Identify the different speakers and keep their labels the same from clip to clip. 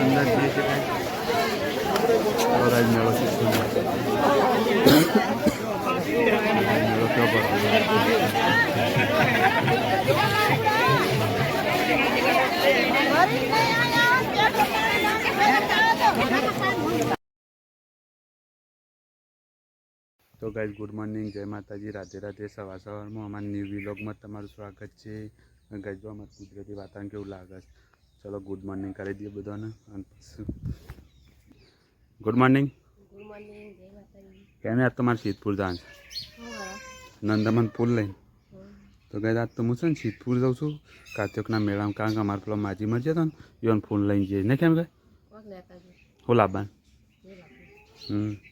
Speaker 1: અંદર જઈએ છે કાંઈ વરાજ મેળો છે સુંદર મેળો કેવો ભરાય તો ગાઈઝ ગુડ મોર્નિંગ જય માતાજી. રાધે રાધે. સવાર સવારમાં અમારા ન્યૂ વિલોગમાં તમારું સ્વાગત છે. ગાઈઝ જો અમારું કુદરતી વાતાવરણ કેવું લાગે છે? ચલો ગુડ મોર્નિંગ કરી દઈએ બધાને. ગુડ મોર્નિંગ કેમ આજ તમારે સિદ્ધપુર જવાનું છે? નંદમન પુલ લઈને. તો ગાઈઝ આજ તો હું છે ને સિદ્ધપુર જાઉં છું. કાર્તિકના મેળામાં કારણ કે અમારે પેલો માજી મરજી હતો ને યોન ફોન લઈને જઈએ. ને કેમ કે? હું લાવવાનું હમ.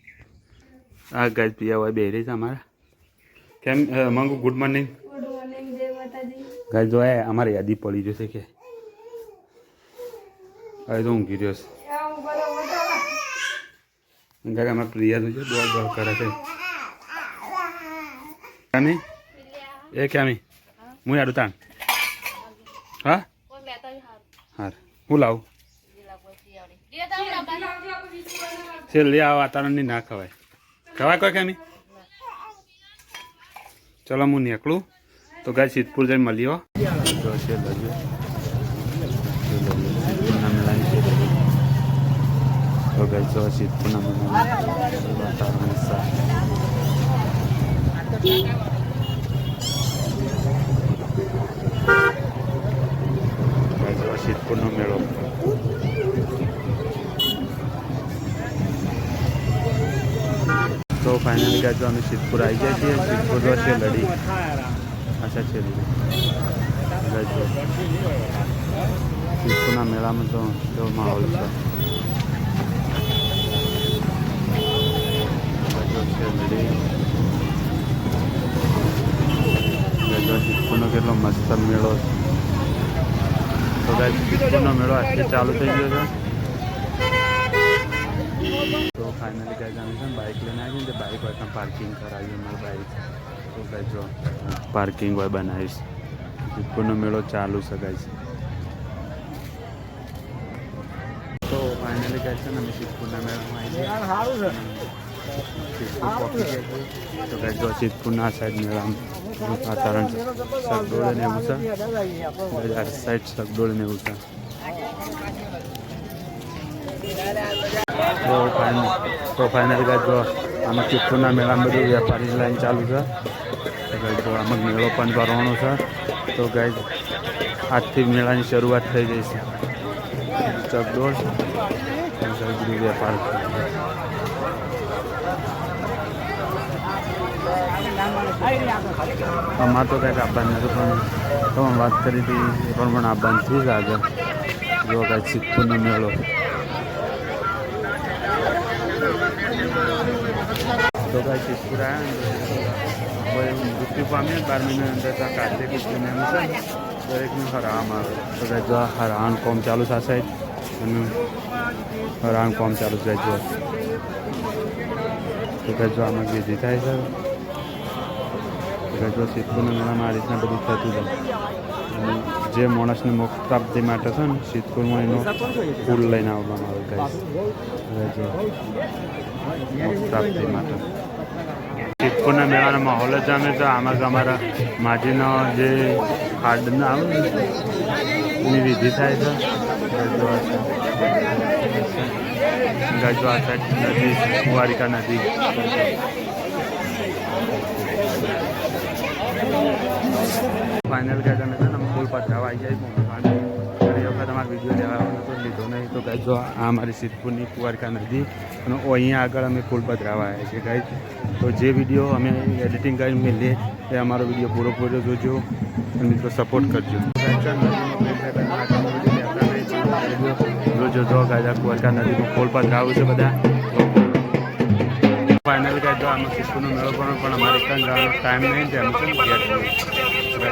Speaker 1: આ ગાઈઝ પિયા હોય બે રહી છે અમારા. કેમ મંગુ ગુડ મોર્નિંગ ગાય જો અમારે યાદી પડી જશે કે. હવે તો ઊંઘી રહ્યો છે. ગાય અમારા પ્રિયા તો છે દોડ દોડ કરે છે. ક્યામી એ ક્યામી હું યાદ તાણ. હા?
Speaker 2: હારું.
Speaker 1: હું લાવું? છે લે આ વાતાવરણની ના ખવાય. ખવાય કોઈ ક્યામી ચલો હું નીકળું તો ગાય સિદ્ધપુર જઈને મળીએ હો. જો છે લજુ છે લજુ. સિદ્ધપુરના મેળાની છે લજુ. તો ગાય જો સિદ્ધપુરના મેળાની વાતાવરણ સારું. ગાય જો સિદ્ધપુરનો મેળો ફાઇનલી ગાય જો અમે સિદ્ધપુર આવી ગયા છીએ સિદ્ધપુર છે લડી આશા છે લડી ગાય જો સિદ્ધપુરના મેળામાં તો કેવો માહોલ છે ગાય જો છે લડી ગાય સિદ્ધપુરનો કેટલો મસ્ત મેળો તો ગાય સિદ્ધપુરનો મેળો આજે ચાલુ થઈ ગયો છે તો ફાઇનલી ગાઈઝ અમે છે ને બાઇક લઈને આવી ને બાઇક હોય પણ પાર્કિંગ કરાવી અમારી બાઇક તો ગાઈઝ જો પાર્કિંગ હોય બનાવીશ સિદ્ધપુરનો મેળો ચાલુ છે ગાઈઝ તો ફાઇનલી ગાઈઝ છે ને અમે સિદ્ધપુરના મેળામાં આવી છીએ. તો ગાઈઝ જો સિદ્ધપુરના સાઈડ મેળામાં વાતાવરણ છે સગડોળ ને એવું છે સાઈડ સગડોળ ને એવું છે તો ફાઇનલ તો ગાય જો આમાં ચિત્તોરના મેળામાં બધું વેપારી લાઈન ચાલુ છે. આમાં મેળો પણ ભરવાનો છે. તો ગાય, આજથી મેળાની શરૂઆત થઈ ગઈ છે. ચકડોળ વેપાર આમાં તો કંઈક આપવાનું હતું પણ તમે વાત કરી હતી, એ પણ પણ આપવાનું જ આગળ. જો કાંઈ સિદ્ધપુરનો મેળો. તો આવ્યા કોઈ મૃત્યુ પામ્યો બાર મહિના અંદર ત્યાં કાર્તિક પૂર્ણિમાનું છે દરેકનું હરામ આવે તો કાંઈ જો હરાણ કોમ ચાલુ થશે અને હરાણ કોમ ચાલુ છે જો તો કાંઈ જો આમાં વિધિ થાય છે તો સિદ્ધપુરના મેળામાં આ રીતના બધું થતું અને જે માણસને મોક્ષ પ્રાપ્તિ માટે છે ને શીતકુરમાં એનો ફૂલ લઈને આવવામાં આવે ગાઈસ. મોક્ષ પ્રાપ્તિ માટે. સિદ્ધપુરના મેળાનો માહોલ જ જામે તો આમાં અમારા માજીનો જે હાડના આવે ને, એની વિધિ થાય છે. ગજવા સાઈડ નદી, કુવારિકા નદી. ફાઇનલ ગયા તમે છે ને ફૂલ જવા આવી જાય વખત અમારે વીડિયો લેવાનો તો લીધો નહીં. તો ગાઈ જો, આ અમારી સિદ્ધપુરની કુવારકા નદી અને અહીંયા આગળ અમે ફૂલ પધરાવા આવ્યા છીએ. ગાઈ તો જે વીડિયો અમે એડિટિંગ કરીને મેલીએ એ અમારો વીડિયો પૂરો પૂરો જોજો અને મિત્રો સપોર્ટ કરજો. જોજો, જો ગાજા કુંવારિકા નદીમાં ફૂલ પધરાવું છે બધા. ફાઇનલ ગાય જો આમાં સિદ્ધપુરનો મેળો પણ પણ અમારે ત્યાં જવાનો ટાઈમ નહીં છે અમે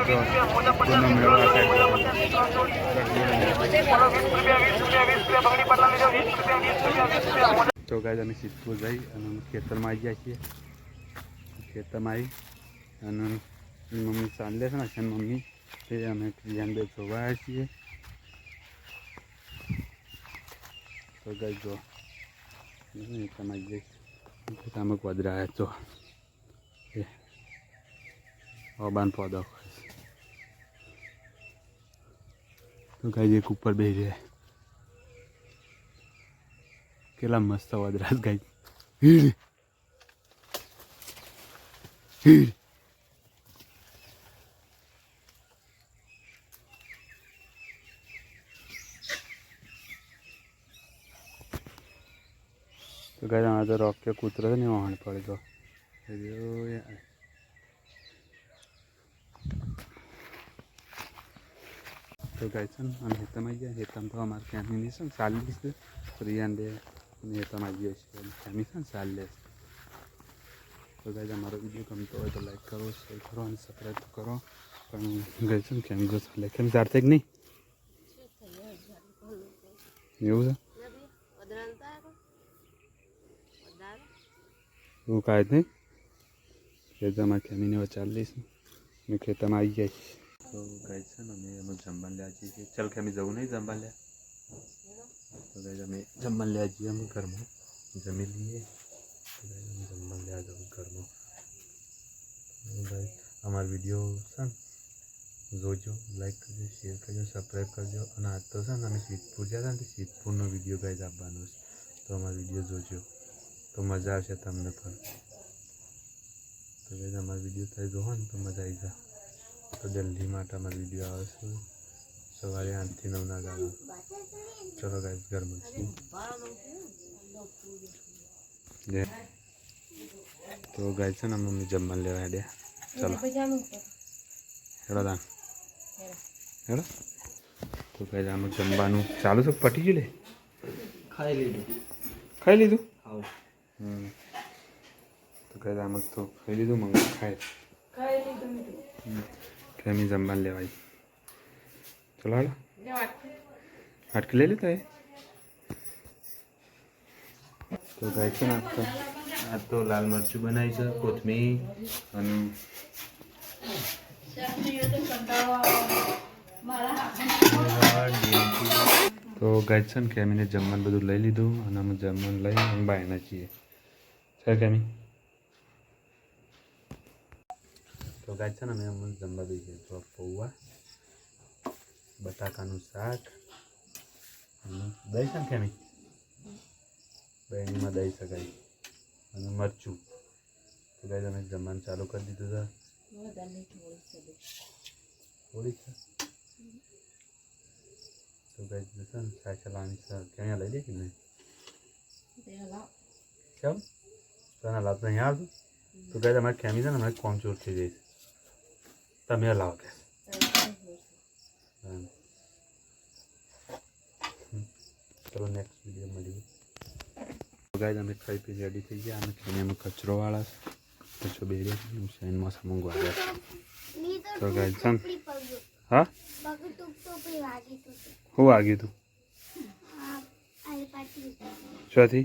Speaker 1: જો સિદ્ધપુરનો મેળો તો ગાય અમે સિદ્ધપુર જઈ અને અમે ખેતરમાં આવી ગયા છીએ. ખેતરમાં આવી અને મમ્મી સાંજે છે ને, છે મમ્મી, તે અમે ક્રિયાન બે જોવા આવ્યા છીએ. તો ગઈ જો તમારી જે તમે કદરા તો એ અબાન પદો તો ગાય એક ઉપર બે રહ્યા કેટલા મસ્ત વદરાસ ગાય તો આમાં તો રોક કે કૂતરો છે ને વાહણ પડે તો. ગાય છે ને અમે હેતમ ગયા. હેતમ તો અમારે ફેમિલી છે ને ચાલી છે. પ્રિયાન દે અને હેતમ આવી ગયો છે. ફેમિલી છે ને ચાલી તો ગાય અમારો વીડિયો ગમતો હોય તો લાઈક કરો શેર કરો અને સબસ્ક્રાઈબ તો કરો. પણ ગઈ છે ને કેમ જો ચાલે કેમ ચાલશે કે નહીં? એવું છે? કાંઈ જ નહીં ખેતરમાં ખેમીને હવે ચાલી લઈશું મેં ખેતરમાં આવી જાય તો ગાય છે ને, અમે અમે જમવા લ્યા છીએ ચાલ ખેમી જવું નહીં જમવા લ્યા તો ગાય અમે જમવા લ્યા છીએ અમે ઘરમાં. જમી લઈએ. ગાય અમે જમવા લ્યા જવું ઘરમાં. ગાય અમારો વીડિયો છે ને, જોજો લાઈક કરજો શેર કરજો સબસ્ક્રાઈબ કરજો. અને આજ તો છે ને, અમે ગયા હતા ને સિદ્ધપુરનો વીડિયો ગાઈઝ આપવાનો છે. તો અમારો વીડિયો જોજો. તો મજા આવશે તમને પણ. તો ગાઈઝ અમારો વીડિયો થાય હોય ને તો મજા આવી જાય. તો જલ્દી માટે અમારો વીડિયો આવે છે સવારે આઠથી નવ ના ગાળો. ચલો ગાઈઝ ઘરમાં છીએ. જય. તો ગાય છે ને મમ્મી જમવા લેવા દે ચલો. હેડો દાન હેડો. તો ગાય આમાં જમવાનું ચાલુ છે પટી ગયું લે?
Speaker 3: ખાઈ લીધું.
Speaker 1: ખાઈ લીધું? તો કહે આમ તો ખાઈ લીધું મંગ ખાય કેમી જમવાનું લેવાય. ચલો હાલો. હાટકી લઈ લેતા એ? તો ગાય છે ને આ તો? આ તો લાલ મરચું બનાવી છે કોથમીર અને તો ગાય છે ને કેમીને જમવાનું બધું લઈ લીધું અને અમે જમવાનું લઈ અમે બાયના છીએ. છે કેમી. તો ગાય છે ને અમે અમે જમવા દઈ ગયા તો પૌવા બટાકાનું શાક અને દહીં છે ને? ખેમી દહીંમાં દહીં શકાય. અને મરચું. તો ગાય તમે જમવાનું ચાલુ કરી દીધું છે. થોડી છે તો ગાય છે ને શાક લાવવાની છે ક્યાં લઈ દે કે નહીં કેમ? તને તો અહીંયા આવતું તો ગાય તમારે ખેમી છે ને અમારે કોમ ચોર થઈ જઈશ તમે લાવો કે. ચલો નેક્સ્ટ વીડિયો મળીએ. તો ગાય અમે ખાઈ પી રેડી થઈ ગયા. અમે ખાઈને અમે કચરો વાળા કચરો બેરે હું? શેનમાં સામું ગયા તો ગાય છે. હા હું વાગ્યું તું શોથી?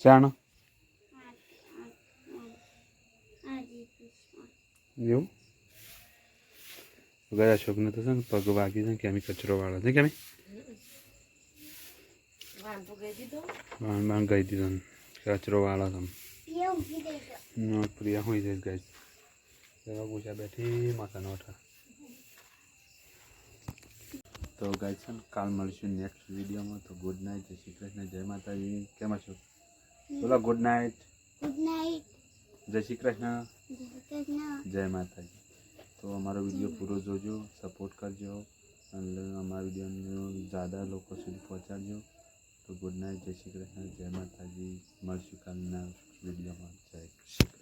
Speaker 1: ચાણો એવું? ગયા છોકને તો છે ને પગ વાગી છે કે અમે કચરો વાળો. છે કેમી બાણ બાણ ગઈ દીધો? કચરો વાળો તમે. પ્રિયા હોય છે ગઈ. એવા પૂછા બેઠી માથા નોઠા તો ગાય છે ને કાલ મળીશું નેક્સ્ટ વિડીયોમાં. તો ગુડ નાઇટ જય શ્રી કૃષ્ણ જય માતાજી. કેમ છો બોલો ગુડ નાઇટ
Speaker 2: ગુડ નાઇટ
Speaker 1: જય શ્રી
Speaker 2: કૃષ્ણ.
Speaker 1: જય માતાજી. તો અમારો વીડિયો પૂરો જોજો સપોર્ટ કરજો અને અમારા વિડીયોને જ્યાદા લોકો સુધી પહોંચાડજો. તો ગુડ નાઇટ જય શ્રી કૃષ્ણ જય માતાજી. મળશું કાલના વિડીયોમાં. જય શ્રી કૃષ્ણ.